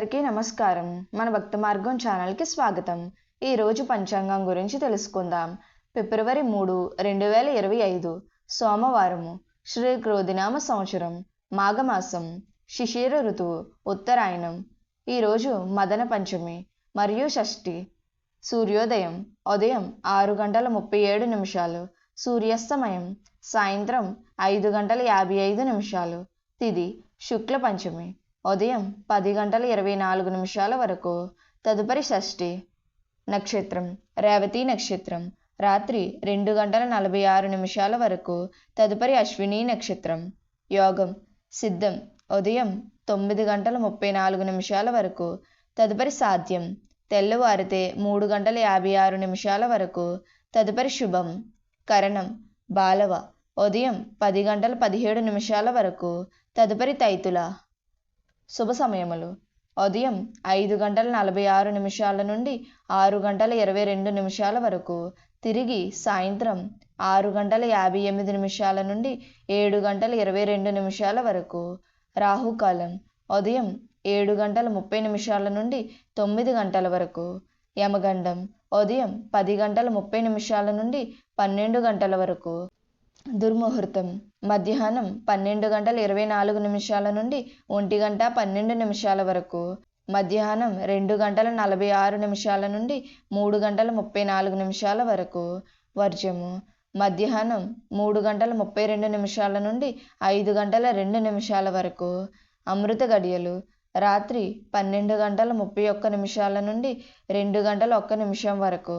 నమస్కారం. మన భక్త మార్గం ఛానల్కి స్వాగతం. ఈరోజు పంచాంగం గురించి తెలుసుకుందాం. ఫిబ్రవరి మూడు రెండు వేల ఇరవై ఐదు సోమవారము శ్రీ క్రోధినామ సంవత్సరం మాఘమాసం శిశిర ఋతువు ఉత్తరాయణం. ఈరోజు మదన పంచమి మరియు షష్ఠి. సూర్యోదయం ఉదయం ఆరు గంటల ముప్పై ఏడు నిమిషాలు. సూర్యాస్తమయం సాయంత్రం ఐదు గంటల యాభై ఐదు నిమిషాలు. తిది శుక్ల పంచమి. ఉదయం పది గంటల ఇరవై నాలుగు నిమిషాల వరకు. తదుపరి షష్ఠి నక్షత్రం. రేవతి నక్షత్రం. రాత్రి రెండు గంటల నలభై ఆరు నిమిషాల వరకు. తదుపరి అశ్విని నక్షత్రం. యోగం. సిద్ధం. ఉదయం తొమ్మిది గంటల ముప్పై నాలుగు నిమిషాల వరకు. తదుపరి సాధ్యం. తెల్లవారితే మూడు గంటల యాభై ఆరు నిమిషాల వరకు. తదుపరి శుభం. కరణం. బాలవ. ఉదయం పది గంటల పదిహేడు నిమిషాల వరకు. తదుపరి తైతుల. శుభ సమయములు. ఉదయం ఐదు గంటల నలభై ఆరు నిమిషాల నుండి ఆరు గంటల ఇరవై రెండు నిమిషాల వరకు. తిరిగి సాయంత్రం ఆరు గంటల యాభై ఎనిమిది నిమిషాల నుండి ఏడు గంటల ఇరవై రెండు నిమిషాల వరకు. రాహుకాలం ఉదయం ఏడు గంటల ముప్పై నిమిషాల నుండి తొమ్మిది గంటల వరకు. యమగండం ఉదయం పది గంటల ముప్పై నిమిషాల నుండి పన్నెండు గంటల వరకు. దుర్ముహూర్తం. మధ్యాహ్నం పన్నెండు గంటల ఇరవై నాలుగు నిమిషాల నుండి ఒంటి గంట పన్నెండు నిమిషాల వరకు. మధ్యాహ్నం రెండు గంటల నలభై ఆరు నిమిషాల నుండి మూడు గంటల ముప్పై నాలుగు నిమిషాల వరకు. వర్జము. మధ్యాహ్నం మూడు గంటల ముప్పై రెండు నిమిషాల నుండి ఐదు గంటల రెండు నిమిషాల వరకు. అమృత గడియలు. రాత్రి పన్నెండు గంటల ముప్పై ఒక్క నిమిషాల నుండి రెండు గంటల ఒక్క నిమిషం వరకు.